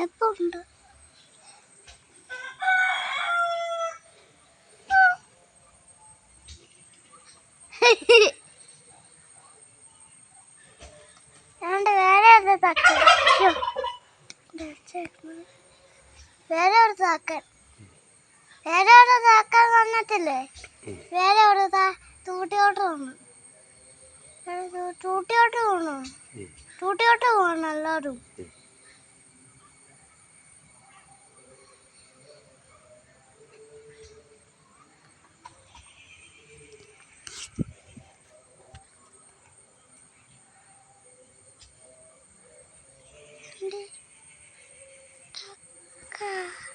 സ്നേഹമുണ്ട് ഞാണ്ട് വേറെ ഒരു തക്കൻ വേറെ ഒരു താക്കൻ വേറെ ഒരു താക്കൻ വന്നിട്ടില്ലേ വേറെ ഒരു തൂട്ടിയോട്ട് വന്നു. തൂട്ടിയോട്ട് പോണു തൂട്ടിയോട്ട് പോകണം എല്ലാവരും. 啊。